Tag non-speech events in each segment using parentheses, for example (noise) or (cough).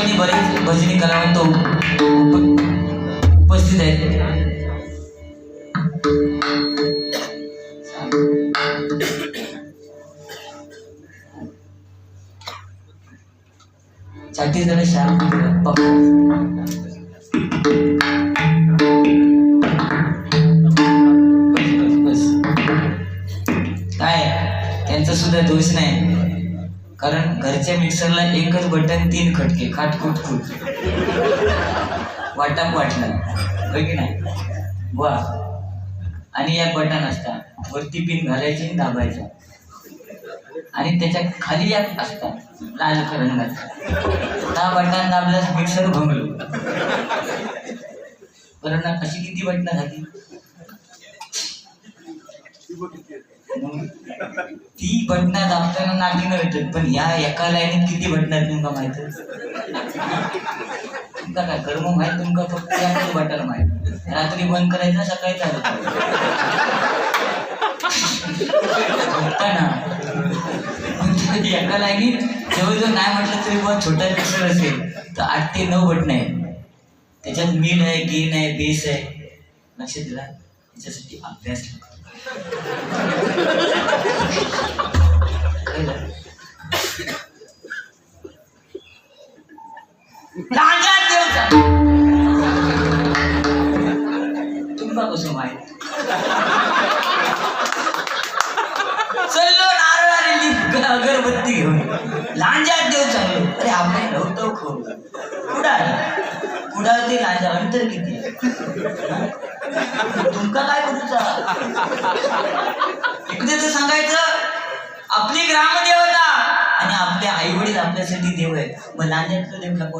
ठिकाणी बरेच भजनी कलावंत उपस्थित आहेत. छाती जरा कारण घरच्या मिक्सरला एकच बटन तीन खटके. खाट खुट खुट. वाटाप वाटला होय की नाही? वा. आणि या बटन असतात. वरती पिन घालायची आणि दाबायचा. आणि त्याच्याखाली या असतात. लाल रंगाचा दहा बटन दाबल्यास मिक्सर भंगलो बरं ना अशी किती बटणं झाली? ती बटणं दाबताना नागिन भेटत पण या एका लाईनीत किती बटना आहेत तुमका माहीत? तुमका काय कर्म माहीत? तुमका फक्त याच बटन माहीत. रात्री बंद करायचं सकाळी चालू ना एका लाईनीत जवळजवळ नाही म्हटलं तरी बुवा छोटा मिक्सर असेल तर आठ ते नऊ बटन आहे त्याच्यात मीड आहे गेन आहे बेस आहे. लक्ष दिला. त्याच्यासाठी अभ्यास लागतो. कळलं? कसं चल्लो नारळ आणि अगरबत्ती घेऊन. लांजा देव चांगलो अरे आपण कुडाळ. कुडाळ ते लांजा. अंतर किती? तुमका काय करू इकडे तर सांगायचं आपली ग्रामदेवता आणि आपले आई वडील आपल्यासाठी देव आहेत. मग लांजातलं देव का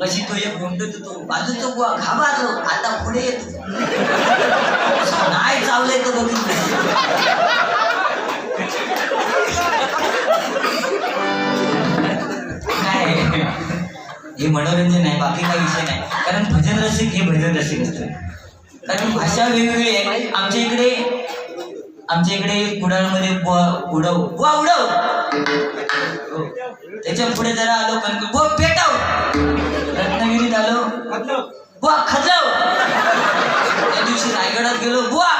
कशी तो एक म्हणतो तो बाजूचा बुवा घाबरलो आता पुढे येतो. नाही चावलंय तर बघितलं हे मनोरंजन आहे बाकी काही विषय नाही. कारण भजन रसिक हे भजन रसिक असतात कारण भाषा वेगवेगळी आहे. आमच्या इकडे आमच्या इकडे कुडाळमध्ये उडव उडव! हो. त्याच्या पुढे जरा आलो कणक बुवा पेटाव! रत्नागिरीत आलो. बुवा खजव त्या दिवशी रायगडात गेलो बुवा!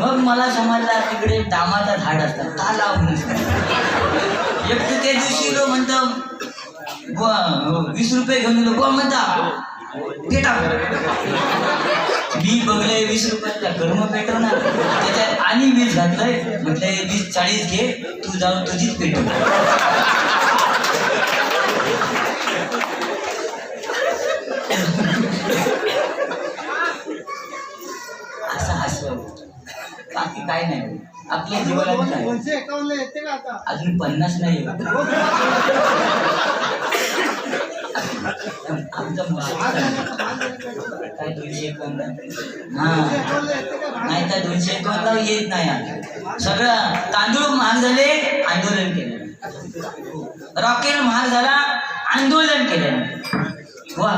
मग मला समजला तिकडे दामाचा झाड असतात. का लाव एक तर त्या दिवशी लो म्हणतो वीस रुपये घेऊन गेलो. बुवा म्हणता पेटा. मी बघलंय वीस रुपयातला कर्म पेटवणार. त्याच्यात आणि वीस घातलंय. म्हटलंय वीस चाळीस घे तू जाऊन तुझीच पेटव. बाकी काय नाही आपल्या येते का आता? अजून पन्नास नाही काय दोनशे एकावन्न? हा. नाही तर दोनशे एकावन्न येत नाही. सगळं तांदूळ महाग झाले आंदोलन केलं. रॉकेल महाग झाला आंदोलन केलं. वा.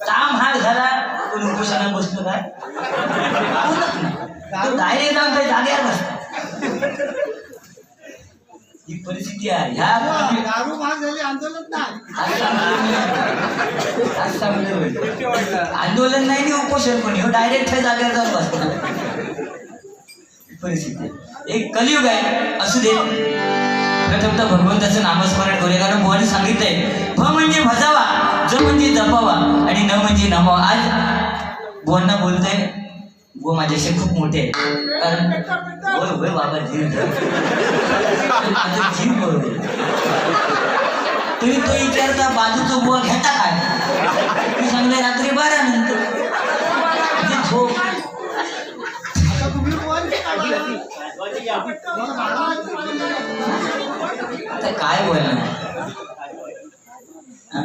का महाग झाला कोण उपोषणा बसलो काय? नाही. तो डायरेक्ट ही परिस्थिती आहे. ह्या दारू महाग झाली आंदोलन नाही. आंदोलन नाही नि उपोषण पण ह्यो डायरेक्ट जागेवर जाऊन बसतो परिस्थिती. एक कलियुग आहे असू दे. प्रथमतः भगवंताचं नामस्मरण करूया कारण बुवाने सांगितलंय भ म्हणजे भजावा ज म्हणजे जपावा आणि न म्हणजे नमावा. आज बुवांना बोलतंय. व माझ्याशी खूप मोठे आहे कारण होय होय बाबा जीव धर. जीव बरोबर तुम्ही तो विचारता बाजूचा बुवा घेता काय? मी सांगले रात्री बारा नंतर म्हणजे आता काय बोलणार? हा?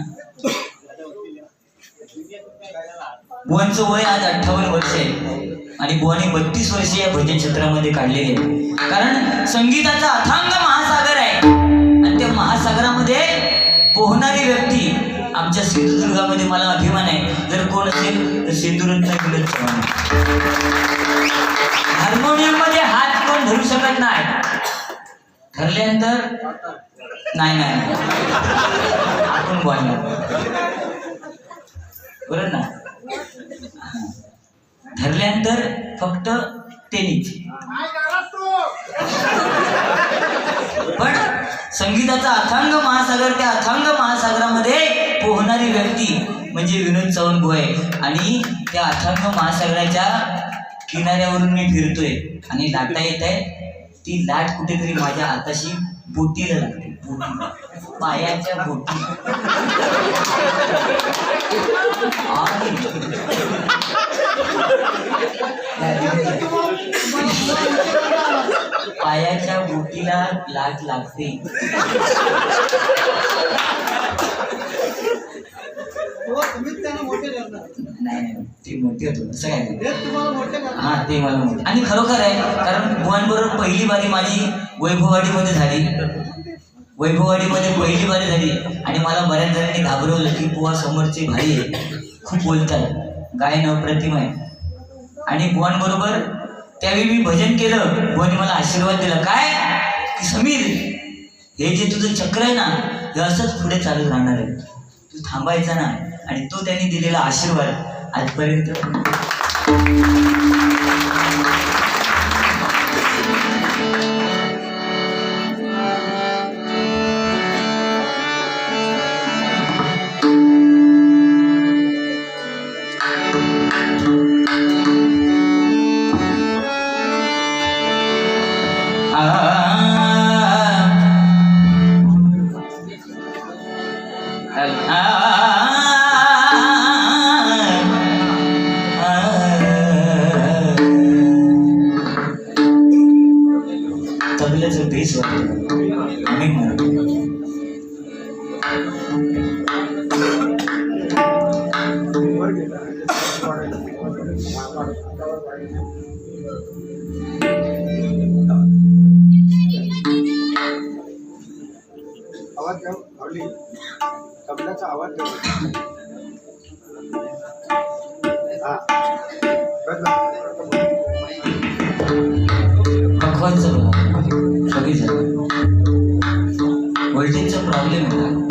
वय आज अठ्ठावन्न वर्ष आहे. आणि बुवाने बत्तीस वर्ष या भजन क्षेत्रामध्ये काढलेले आहे कारण संगीताचा अथांग महासागर आहे. आणि त्या महासागरामध्ये पोहणारी व्यक्ती आमच्या सिंधुदुर्गामध्ये मला अभिमान आहे. जर कोण असेल तर सिंधुदुर्ग हार्मोनियममध्ये हात कोण धरू शकत नाही. ठरल्यानंतर नाही नाही. आपण बोलणार. बरं ना? ठरल्यानंतर फक्त तू. पण संगीताचा अथांग महासागर त्या अथांग महासागरामध्ये पोहणारी व्यक्ती म्हणजे विनोद चव्हाण गोय आणि त्या अथांग महासागराच्या किनाऱ्यावरून मी फिरतोय. आणि लाटा येत आहे. ती लाट कुठेतरी माझ्या हाताशी बोटीला लागते. पायाच्या बोटी. (laughs) बोटीला लाट लागते. हो तुम्हीच त्यांना मोठे करणार. नाही ती मोठी होतो असं काय नाही. हेच तुम्हाला मोठे करणार. हा ते मला. आणि खरोखर आहे कारण बुवांबरोबर पहिली बारी माझी वैभववाडीमध्ये झाली. वैभववाडीमध्ये पहिली बारी झाली. आणि मला बऱ्याच जणांनी घाबरवलं की बुवा समोरचे भाई आहे खूप बोलतात. गायन अप्रतिम आहे. आणि बुवांबरोबर त्यावेळी मी भजन केलं. बुवांनी मला आशीर्वाद दिला. काय? समीर हे जे तुझं चक्र आहे ना हे असंच पुढे चालत राहणार आहे. तू थांबायचा ना आणि तो त्यांनी दिलेला आशीर्वाद आजपर्यंत. and, हा बदला. पखवाचं बघा झालं व्होल्टेजचा प्रॉब्लेम होता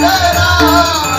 对来